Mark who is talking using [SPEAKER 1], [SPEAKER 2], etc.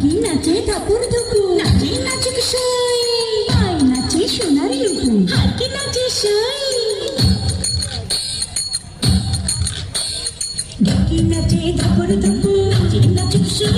[SPEAKER 1] ঢাকি নাচে ধাপুর ধুপু নাচে নাচে কিশোই আই নাচে সোনার লুপু হাকি নাচে সই। ঢাকি নাচে ধাপুর ধুপু নাচে নাচে কিশোই